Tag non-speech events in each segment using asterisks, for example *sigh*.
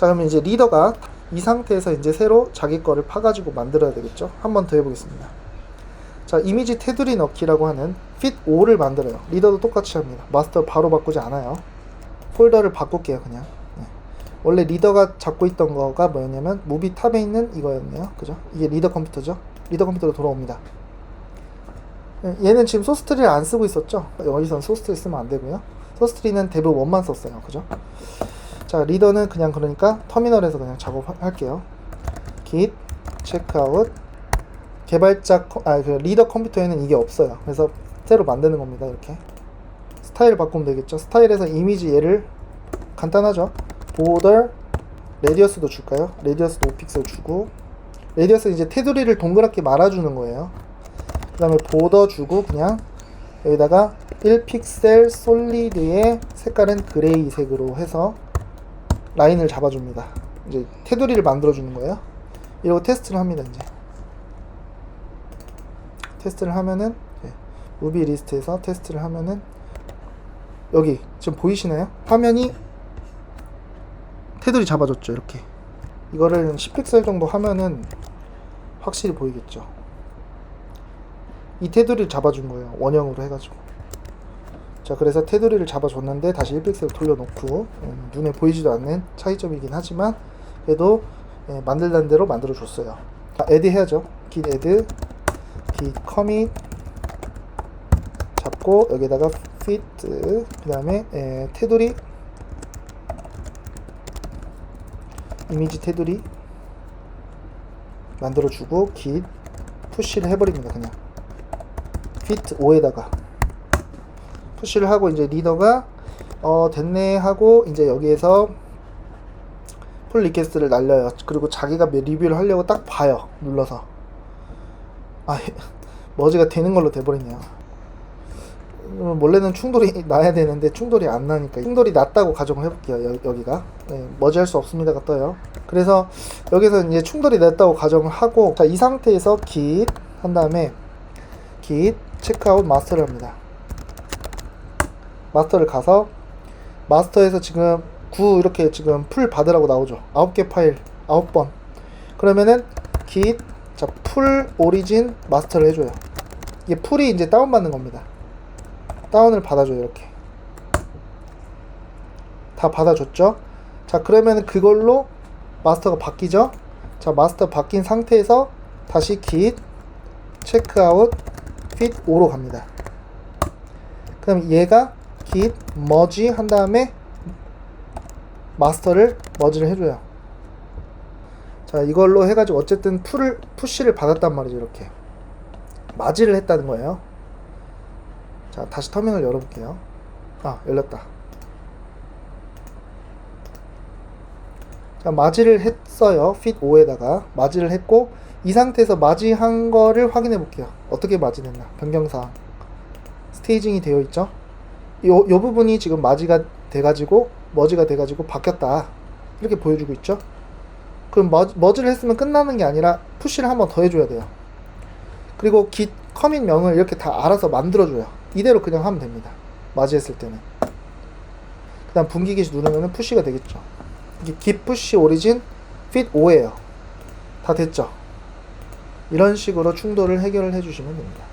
자 그러면 이제 리더가 이 상태에서 이제 새로 자기 거를 파가지고 만들어야 되겠죠. 한 번 더 해보겠습니다. 자 이미지 테두리 넣기라고 하는 fit 5를 만들어요. 리더도 똑같이 합니다. 마스터 바로 바꾸지 않아요. 폴더를 바꿀게요 그냥. 네. 원래 리더가 잡고 있던 거가 뭐였냐면 무비 탑에 있는 이거였네요. 그죠? 이게 리더 컴퓨터죠. 리더 컴퓨터로 돌아옵니다. 네, 얘는 지금 소스트리를 안 쓰고 있었죠. 여기선 소스트리 쓰면 안 되고요. 소스트리는 대부분 원만 썼어요. 그죠? 자, 리더는 그냥 그러니까 터미널에서 그냥 작업할게요. git checkout 개발자 컴- 아, 그 리더 컴퓨터에는 이게 없어요. 그래서 새로 만드는 겁니다. 이렇게 스타일 바꾸면 되겠죠. 스타일에서 이미지 얘를 간단하죠. border 레디어스도 줄까요? 레디어스도 5픽셀 주고 레디어스 이제 테두리를 동그랗게 말아주는 거예요. 그 다음에 보더 주고 그냥 여기다가 1픽셀 솔리드의 색깔은 그레이 색으로 해서 라인을 잡아줍니다. 이제 테두리를 만들어주는 거예요. 이러고 테스트를 합니다. 이제 테스트를 하면은 네, 무비 리스트에서 테스트를 하면은 여기 지금 보이시나요? 화면이 테두리 잡아줬죠. 이렇게 이거를 10픽셀 정도 하면은 확실히 보이겠죠. 이 테두리를 잡아준 거예요. 원형으로 해가지고. 자, 그래서 테두리를 잡아줬는데 다시 1픽셀 돌려놓고 음, 눈에 보이지도 않는 차이점이긴 하지만 그래도 예, 만들던 대로 만들어줬어요. 자, add 해야죠. git add, git commit 잡고 여기다가 fit 그 다음에 예, 테두리 이미지 테두리 만들어주고 git 푸시를 해버립니다. 그냥 fit 5에다가 푸시를 하고 이제 리더가 어 됐네 하고 이제 여기에서 풀 리퀘스트를 날려요. 그리고 자기가 리뷰를 하려고 딱 봐요. 눌러서 아 *laughs* 머지가 되는 걸로 돼버리네요. 음, 원래는 충돌이 *laughs* 나야 되는데 충돌이 안 나니까 충돌이 났다고 가정을 해볼게요. 여, 여기가 네, 머지할 수 없습니다가 떠요. 그래서 여기서 이제 충돌이 났다고 가정을 하고 자, 이 상태에서 git 한 다음에 git 체크아웃 마스터를 합니다. 마스터를 가서 마스터에서 지금 9 이렇게 지금 풀 받으라고 나오죠. 9개 파일 9번. 그러면은 git 자, 풀 오리진 마스터를 해줘요. 이게 풀이 이제 다운받는 겁니다. 다운을 받아줘요, 이렇게. 다 받아줬죠? 자, 그러면 그걸로 마스터가 바뀌죠? 자, 마스터 바뀐 상태에서 다시 git 체크아웃 fit 5로 갑니다. 그럼 얘가 git merge 한 다음에 마스터를 머지를 해줘요. 자, 이걸로 해가지고 어쨌든 풀을 푸시를 받았단 말이죠, 이렇게. 맞이를 했다는 거예요. 자, 다시 터미널 열어볼게요. 아, 열렸다. 자, 맞이를 했어요. fit 5에다가 맞이를 했고 이 상태에서 맞이한 거를 확인해 볼게요. 어떻게 맞이됐나? 변경사항. 스테이징이 되어 있죠. 요, 요 부분이 지금 맞이가 돼가지고 머지가 돼가지고 바뀌었다. 이렇게 보여주고 있죠. 그럼 머, 머지를 했으면 끝나는 게 아니라 푸시를 한번 더 해줘야 돼요. 그리고 git 커밋 명을 이렇게 다 알아서 만들어줘요. 이대로 그냥 하면 됩니다. 맞이했을 때는. 그 다음 분기 게시 누르면 푸시가 되겠죠. 이게 git push origin fit 5예요. 다 됐죠. 이런 식으로 충돌을 해결을 해주시면 됩니다.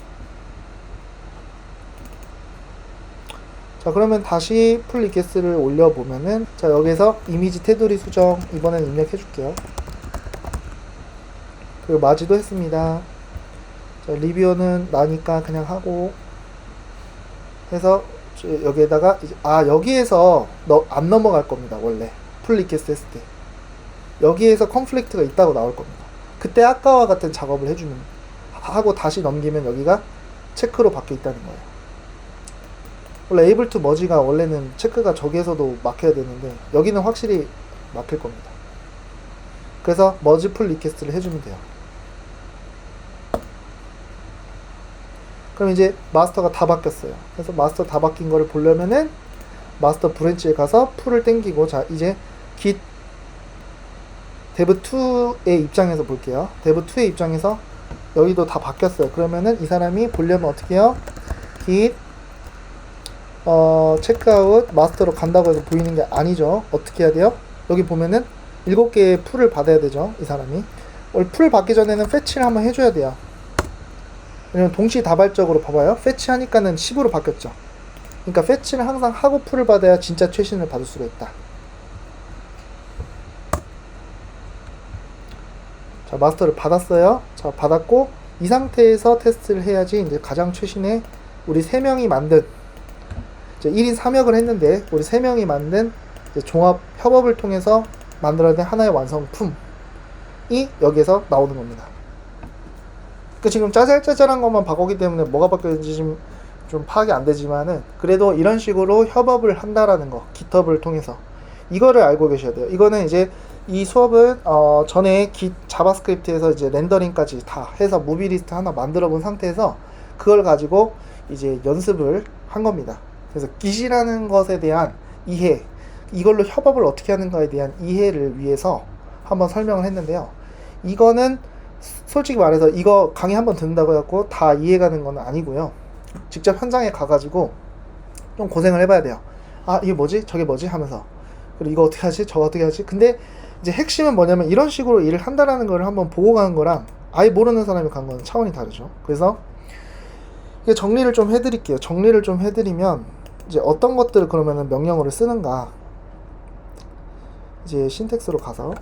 자 그러면 다시 풀 리퀘스트를 올려보면은 자 여기서 이미지 테두리 수정 이번엔 입력해 줄게요. 그리고 마지도 했습니다. 자, 리뷰어는 나니까 그냥 하고 해서 저 여기에다가 이제 아 여기에서 너, 안 넘어갈 겁니다 원래 풀 리퀘스트 했을 때 여기에서 컨플릭트가 있다고 나올 겁니다 그때 아까와 같은 작업을 해주면 하고 다시 넘기면 여기가 체크로 바뀌어 있다는 거예요 원래 able to merge가 원래는 체크가 저기에서도 막혀야 되는데 여기는 확실히 막힐 겁니다 그래서 merge 풀 리퀘스트를 해주면 돼요 그럼 이제 마스터가 다 바뀌었어요. 그래서 마스터 다 바뀐 거를 보려면은 마스터 브랜치에 가서 풀을 땡기고 자 이제 git dev2의 입장에서 볼게요. dev2의 입장에서 여기도 다 바뀌었어요. 그러면은 이 사람이 보려면 어떻게 해요? git 어 체크아웃 마스터로 간다고 해서 보이는 게 아니죠. 어떻게 해야 돼요? 여기 보면은 일곱 개의 풀을 받아야 되죠. 이 사람이. 풀 받기 전에는 패치를 한번 해줘야 돼요. 왜냐면 동시다발적으로 봐봐요. 패치 하니까는 10으로 바뀌었죠. 그러니까 패치를 항상 하고 풀을 받아야 진짜 최신을 받을 수가 있다. 자, 마스터를 받았어요. 자, 받았고 이 상태에서 테스트를 해야지 이제 가장 최신의 우리 세 명이 만든 이제 1인 3역을 했는데 우리 세 명이 만든 이제 종합 협업을 통해서 만들어낸 하나의 완성품이 여기에서 나오는 겁니다. 그 지금 짜잘짜잘한 것만 바꾸기 때문에 뭐가 바뀌었는지 좀, 좀 파악이 안 되지만은 그래도 이런 식으로 협업을 한다라는 거 깃허브를 통해서 이거를 알고 계셔야 돼요. 이거는 이제 이 수업은 어 전에 기 자바스크립트에서 이제 렌더링까지 다 해서 무비 리스트 하나 만들어 본 상태에서 그걸 가지고 이제 연습을 한 겁니다. 그래서 깃이라는 것에 대한 이해 이걸로 협업을 어떻게 하는가에 대한 이해를 위해서 한번 설명을 했는데요. 이거는 솔직히 말해서 이거 강의 한번 듣는다고 해갖고 다 이해가는 건 아니고요. 직접 현장에 가가지고 좀 고생을 해봐야 돼요. 아 이게 뭐지? 저게 뭐지? 하면서 그리고 이거 어떻게 하지? 저거 어떻게 하지? 근데 이제 핵심은 뭐냐면 이런 식으로 일을 한다라는 걸 한번 보고 가는 거랑 아예 모르는 사람이 간 거는 차원이 다르죠. 그래서 정리를 좀 해드릴게요. 정리를 좀 해드리면 이제 어떤 것들을 그러면은 명령어를 쓰는가? 이제 신텍스로 가서